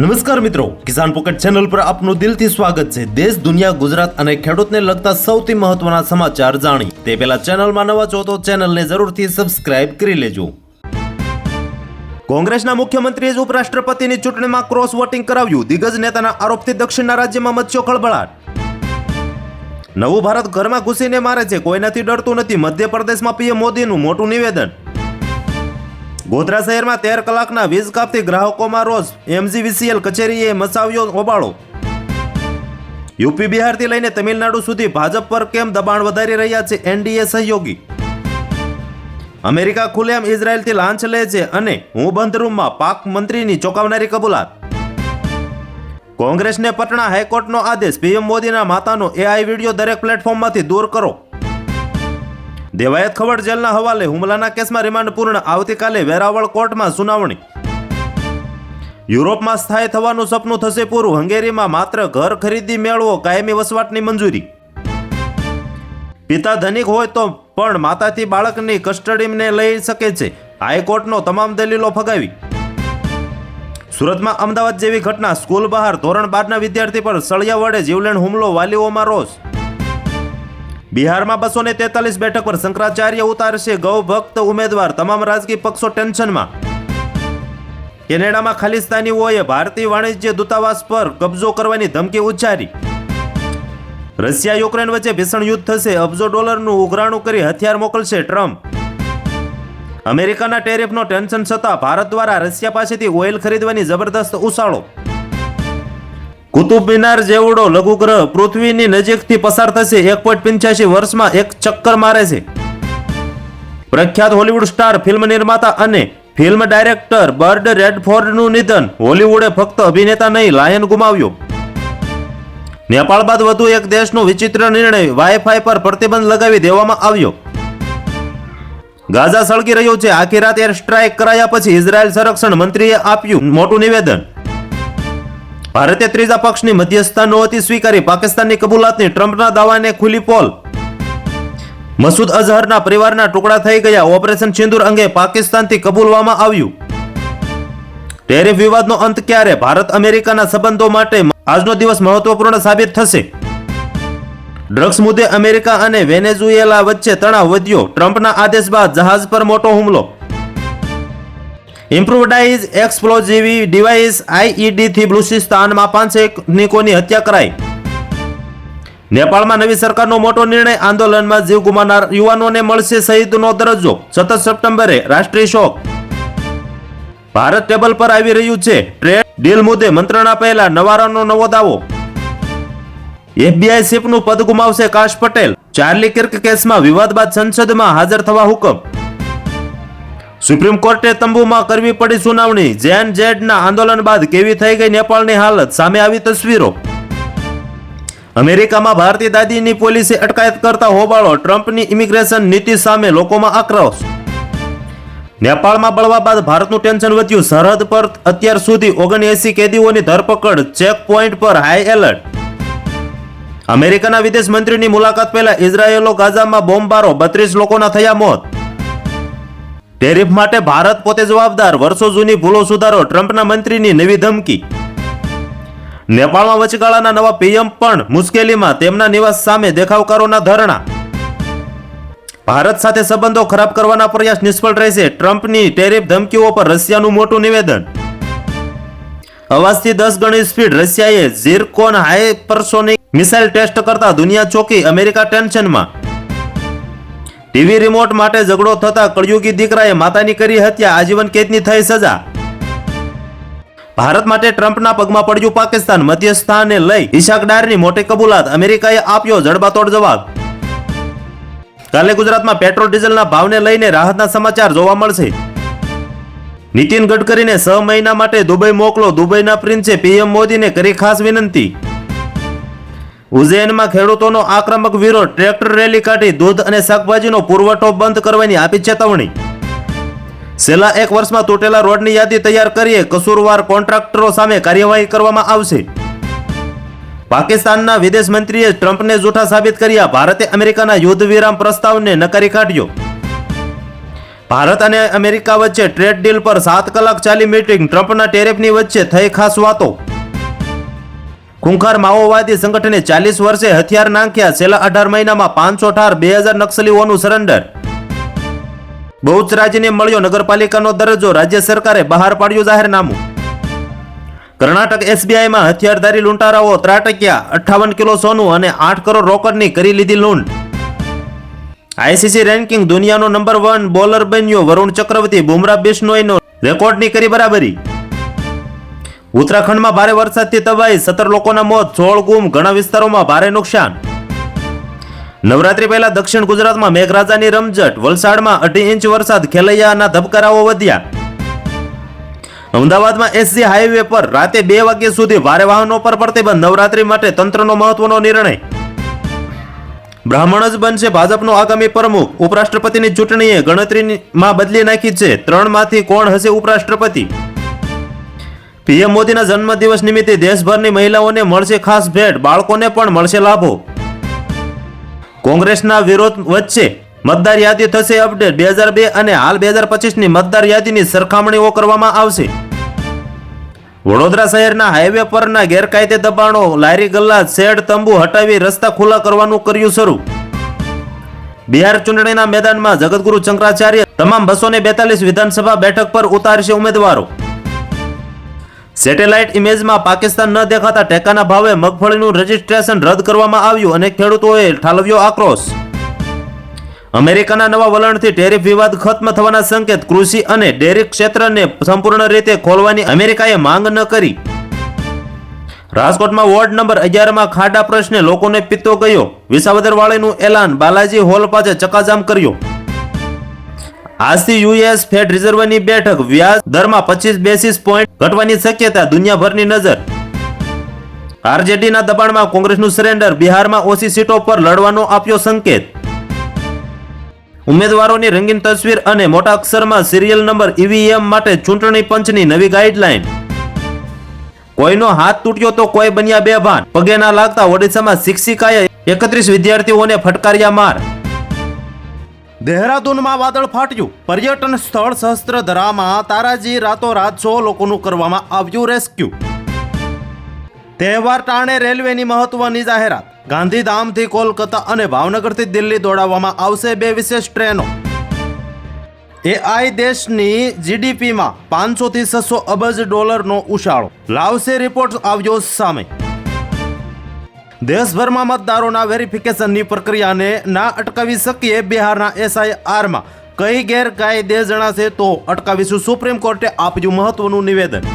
નમસ્કાર મિત્રો, કિસાન pocket channel પર આપનું દિલથી સ્વાગત છે. દેશ, દુનિયા, ગુજરાત અને ખેડૂતને લગતા સૌથી મહત્વના સમાચાર જાણી. તે પહેલા ચેનલમાં નવા છો તો ચેનલને જરૂરથી સબસ્ક્રાઇબ કરી લેજો. કોંગ્રેસના મુખ્યમંત્રીએ જ ઉપરાષ્ટ્રપતિની ચૂંટણીમાં ક્રોસ વોટિંગ કરાવ્યું. દિગ્ગજ નેતાના આરોપથી દક્ષિણના રાજ્યમાં મચ્યો ખળભળાટ. નવું ભારત ઘરમાં ઘૂસીને મારે છે. કોઈ નથી ડરતું નથી. મધ્યપ્રદેશમાં પીએમ મોદીનું મોટું નિવેદન. ગોધરા શહેરમાં તેર કલાકના વીજ કાપથી ગ્રાહકોમાં રોષ. એમજીવીસીએલ કચેરીએ મચાવ્યો હોબાળો. યુપી બિહારથી લઈને તમિલનાડુ સુધી ભાજપ પર કેમ દબાણ વધારી રહ્યા છે એનડીએ સહયોગી? અમેરિકા ખુલ્લેમ ઇઝરાયલથી લાંચ લે છે અને હું બંધ રૂમમાં પાક મંત્રીની ચોંકાવનારી કબૂલાત. કોંગ્રેસને પટણા હાઈકોર્ટનો આદેશ. પીએમ મોદીના માતાનો એઆઈ વીડિયો દરેક પ્લેટફોર્મમાંથી દૂર કરો. દેવાયત ખવડ જેલના હવાલે હુમલાના કેસમાં રિમાન્ડ પૂર્ણ. આવતીકાલે વેરાવળ કોર્ટમાં સુનાવણી. યુરોપમાં સ્થાયી થવાનું સપનું થશે પૂરું. હંગેરીમાં માત્ર ઘર ખરીદી મેળવો કાયમી વસવાટની મંજૂરી. પિતા ધનિક હોય તો પણ માતાથી બાળકની કસ્ટડીને લઈ શકે છે. હાઈકોર્ટનો તમામ દલીલો ફગાવી. સુરતમાં અમદાવાદ જેવી ઘટના. સ્કૂલ બહાર ધોરણ બારના વિદ્યાર્થી પર સળિયા વડે જીવલેણ હુમલો, વાલીઓમાં રોષ. બિહારમાં બસો ને તેતાલીસ બેઠક પર શંકરાચાર્ય ઉતારશે ગૌ ભક્ત ઉમેદવાર. તમામ રાજકીય પક્ષો ટેન્શનમાં. કેનેડામાં ખાલિસ્તાનીઓએ ભારતીય વાણિજ્ય દૂતાવાસ પર કબજો કરવાની ધમકી ઉચ્ચારી. રશિયા યુક્રેન વચ્ચે ભીષણ યુદ્ધ થશે. અબજો ડોલરનું ઉઘરાણું કરી હથિયાર મોકલશે ટ્રમ્પ. અમેરિકાના ટેરિફનો ટેન્શન છતાં ભારત દ્વારા રશિયા પાસેથી ઓઇલ ખરીદવાની જબરદસ્ત ઉછાળો. કુતુબ મિનાર જેવડો લઘુગ્રહ પૃથ્વીની નજીકથી પસાર થશે એક પોઈન્ટ પંચ્યાસી વર્ષમાં એક ચક્કર મારે છે. પ્રખ્યાત હોલિવૂડ સ્ટાર, ફિલ્મ નિર્માતા અને ફિલ્મ ડાયરેક્ટર બર્ડ રેડફોર્ડનું નિધન હોલિવૂડે ફક્ત અભિનેતા નહીં, લાયન ગુમાવ્યો. નેપાળ બાદ વધુ એક દેશનો વિચિત્ર નિર્ણય વાઈફાઈ પર પ્રતિબંધ લગાવી દેવામાં આવ્યો. ગાઝા સળગી રહ્યો છે. આખી રાત એર સ્ટ્રાઇક કરાયા પછી ઇઝરાયલ સંરક્ષણ મંત્રીએ આપ્યું મોટું નિવેદન. ભારતે ત્રીજા પક્ષની મધ્યસ્થતા નહોતી સ્વીકારી. પાકિસ્તાનની કબૂલાતની ટ્રમ્પના દાવાને ખુલ્લી પોલ. મસૂદ અઝહરના પરિવારના ટુકડા થઈ ગયા. ઓપરેશન સિંદુર અંગે પાકિસ્તાનથી કબૂલવામાં આવ્યું. ટેરિફ વિવાદનો અંત ક્યારે? ભારત અમેરિકાના સંબંધો માટે આજનો દિવસ મહત્વપૂર્ણ સાબિત થશે. ડ્રગ્સ મુદ્દે અમેરિકા અને વેનેઝુએલા વચ્ચે તણાવ વધ્યો. ટ્રમ્પના આદેશ બાદ જહાજ પર મોટો હુમલો. ઇમ્પ્રુવડાઇઝ એક્સપ્લોઝિવી ડિવાઇસ આઈઈડી થી બલુચિસ્તાનમાં પાંચ સૈનિકોની હત્યા કરાઈ. નેપાળમાં નવી સરકારનો મોટો નિર્ણય આંદોલનમાં જીવ ગુમાનાર યુવાનોને મળશે શહીદનો દરજ્જો. સતત સપ્ટેમ્બરે રાષ્ટ્રીય શોક. ભારત ટેબલ પર આવી રહ્યું છે ટ્રેડ ડીલ મુદ્દે મંત્રણા પહેલા નવારાનો નવો દાવો. એફબીઆઈ ચીફનું પદ ગુમાવશે કાશ પટેલ. ચાર્લી કિર્ક કેસમાં વિવાદ બાદ સંસદમાં હાજર થવા હુકમ. સુપ્રીમ કોર્ટે તંબુમાં કરવી પડી સુનાવણી. જેન જેડના આંદોલન બાદ કેવી થઈ ગઈ નેપાળની હાલત? સામે આવી તસવીરો. અમેરિકામાં ભારતીય દાદીની પોલીસે અટકાયત કરતા હોબાળો. ટ્રમ્પની ઇમિગ્રેશન નીતિ સામે લોકોમાં આક્રોશ. નેપાળમાં બળવા બાદ ભારતનું ટેન્શન વધ્યું. સરહદ પર અત્યાર સુધી ઓગણએસી કેદીઓની ધરપકડ. ચેક પોઈન્ટ પર હાઈ એલર્ટ. અમેરિકાના વિદેશ મંત્રીની મુલાકાત પહેલા ઇઝરાયેલો ગાઝામાં બોમ્બારો બત્રીસ લોકોના થયા મોત. ટેરિફ માટે ભારત પોતે જવાબદાર. વર્ષો જૂની ભૂલો સુધારો, ટ્રમ્પના મંત્રીની નવી ધમકી. નેપાળમાં વચગાળાના નવા પીએમ પણ મુશ્કેલીમાં, તેમના નિવાસ સામે દેખાવકારોના ધરણા. ભારત સાથે સંબંધો ખરાબ કરવાના પ્રયાસ નિષ્ફળ રહેશે. ટ્રમ્પની ટેરિફ ધમકીઓ પર રશિયાનું મોટું નિવેદન. અવાજથી દસ ગણી સ્પીડ રશિયાએ ઝીરકોન હાઇપરસોનિક મિસાઇલ ટેસ્ટ કરતા દુનિયા ચોકી અમેરિકા ટેન્શનમાં. ટીવી રિમોટ માટે ઝઘડો થતા કળયુગી દીકરાએ માતાની કરી હત્યા, આજીવન કેદની થઈ સજા. ભારત માટે ટ્રમ્પના પગમાં પડ્યું પાકિસ્તાન. મધ્યસ્થાને લઈ ઇશાક ડારની મોટી કબૂલાત અમેરિકાએ આપ્યો જડબાતોડ જવાબ. કાલે ગુજરાતમાં પેટ્રોલ ડીઝલના ભાવને લઈને રાહતના સમાચાર જોવા મળશે. નીતિન ગડકરીને છ મહિના માટે દુબઈ મોકલો. દુબઈના પ્રિન્સે પીએમ મોદીને કરી ખાસ વિનંતી. ઉજ્જૈનમાં ખેડૂતોનો આક્રમક વિરોધ, ટ્રેક્ટર રેલી કાઢી, દૂધ અને શાકભાજીનો પુરવઠો બંધ કરવાની આપી ચેતવણી. છેલ્લા એક વર્ષમાં તૂટેલા રોડની યાદી તૈયાર કરીએ, કસૂરવાર કોન્ટ્રાક્ટરો સામે કાર્યવાહી કરવામાં આવશે. પાકિસ્તાનના વિદેશ મંત્રીએ ટ્રમ્પને જૂઠા સાબિત કર્યા, ભારતે અમેરિકાના યુદ્ધ વિરામ પ્રસ્તાવને નકારી કાઢ્યો. ભારત અને અમેરિકા વચ્ચે ટ્રેડ ડીલ પર સાત કલાક ચાલી મીટિંગ, ટ્રમ્પના ટેરેફની વચ્ચે થઈ ખાસ વાતો. ખૂંખાર માઓવાદી સંગઠને ચાલીસ વર્ષે હથિયાર નાખ્યા, છેલ્લા અઢાર મહિનામાં પાંચસો ઠાર બે હજાર નક્સલીઓનું સરેન્ડર. બહુચરાજીને મળ્યો નગરપાલિકાનો દરજ્જો, રાજ્ય સરકારે બહાર પાડ્યું જાહેરનામું. કર્ણાટક એસબીઆઈમાં હથિયારધારી લૂંટારાઓ ત્રાટક્યા, અઠ્ઠાવન કિલો સોનું અને આઠ કરોડ રોકડની કરી લીધી લૂંટ. આઈસીસી રેન્કિંગ દુનિયાનો નંબર વન બોલર બન્યો, વરુણ ચક્રવર્તી બુમરાહ બિશ્નોઈનો રેકોર્ડની કરી બરાબરી. ઉત્તરાખંડમાં ભારે વરસાદથી તબાહી, સત્તર લોકોના મોત સોળ ગુમ ઘણા વિસ્તારોમાં ભારે નુકસાન. નવરાત્રી પહેલા દક્ષિણ ગુજરાતમાં મેઘરાજાની રમઝટ, વલસાડમાં અઢી ઇંચ વરસાદ, ખેલૈયાના ધબકારાઓ વધ્યા. અમદાવાદમાં એસજી હાઈવે પર રાતે બે વાગ્યા સુધી ભારે વાહનો પર પ્રતિબંધ, નવરાત્રી માટે તંત્રનો મહત્વનો નિર્ણય. બ્રાહ્મણ જ બનશે ભાજપનો આગામી પ્રમુખ. ઉપરાષ્ટ્રપતિની ચૂંટણીએ ગણતરીમાં બદલી નાખી છે. ત્રણમાંથી કોણ હશે ઉપરાષ્ટ્રપતિ? પીએમ મોદીના જન્મદિવસ નિમિત્તે દેશભરની મહિલાઓને મળશે ખાસ ભેટ, બાળકોને પણ મળશે લાભો. કોંગ્રેસના વિરોધ વચ્ચે મતદાર યાદી થશે અપડેટ. બે હજાર બે અને હાલ બે હજાર પચીસની મતદાર યાદીની સરખામણીઓ કરવામાં આવશે. વડોદરા શહેરના હાઈવે પરના ગેરકાયદે દબાણો, લારી ગલ્લા શેડ તંબુ હટાવી રસ્તા ખુલ્લા કરવાનું કર્યું શરૂ. બિહાર ચૂંટણીના મેદાનમાં જગતગુરુ શંકરાચાર્ય તમામ બસો બેતાલીસ વિધાનસભા બેઠક પર ઉતારશે ઉમેદવારો. સેટેલાઇટ ઇમેજમાં પાકિસ્તાન ન દેખાતા ટેકાના ભાવે મગફળીનું રજીસ્ટ્રેશન રદ કરવામાં આવ્યું અને ખેડૂતોએ ઠાલવ્યો આક્રોશ. અમેરિકાના નવા વલણથી ટેરિફ વિવાદ ખત્મ થવાના સંકેત, કૃષિ અને ડેરી ક્ષેત્રને સંપૂર્ણ રીતે ખોલવાની અમેરિકાએ માંગ ન કરી. રાજકોટમાં વોર્ડ નંબર અગિયારમાં ખાડા પ્રશ્ને લોકોને પિત્તો ગયો. વિસાવદરવાળીનું એલાન બાલાજી હોલ પાસે ચકાજામ કર્યો. આજથી યુએસ ફેડ રિઝર્વની બેઠક વ્યાજ દરમાં પચીસ બેસીસ પોઈન્ટ ઘટવાની શક્યતા દુનિયાભરની નજર. આરજેડીના દબાણમાં કોંગ્રેસનું સરેન્ડર બિહારમાં ઓછી સીટો પર લડવાનો આપ્યો સંકેત. ઉમેદવારોની રંગીન તસવીર અને મોટા અક્ષરમાં સિરિયલ નંબર ઈવીએમ માટે ચૂંટણી પંચની નવી ગાઈડલાઈન કોઈનો હાથ તૂટ્યો તો કોઈ બન્યા બેભાન. પગે ના લાગતા ઓડિશામાં શિક્ષિકાએ એકત્રીસ વિદ્યાર્થીઓને ફટકાર્યા માર. દહેરાદૂનમાં વાદળ ફાટ્યું. પર્યટન સ્થળ સહસ્ત્રધરામાં તારાજી રાતોરાત સો લોકોનું કરવામાં આવ્યું રેસ્ક્યુ. તહેવાર ટાણે રેલવેની મહત્વની જાહેરાત. ગાંધીધામથી કોલકાતા અને ભાવનગરથી દિલ્હી દોડાવવામાં આવશે બે વિશેષ ટ્રેનો. એઆઈ દેશની જીડીપીમાં પાંચસો થી છસો અબજ ડોલરનો ઉછાળો. લાવશે રિપોર્ટ આવ્યો સામે. દેશભરમાં મતદારોના વેરિફિકેશનની પ્રક્રિયાને ના અટકાવી શકીએ બિહારના એસઆઈઆરમાં કઈ ગેરકાયદે જણાશે તો અટકાવીશું. સુપ્રીમ કોર્ટે આપ્યું મહત્વનું નિવેદન.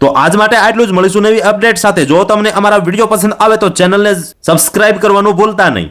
તો આજ માટે આટલું જ. મળીશું નવી અપડેટ સાથે. જો તમને અમારા વીડિયો પસંદ આવે તો ચેનલને સબસ્ક્રાઇબ કરવાનું ભૂલતા નહીં.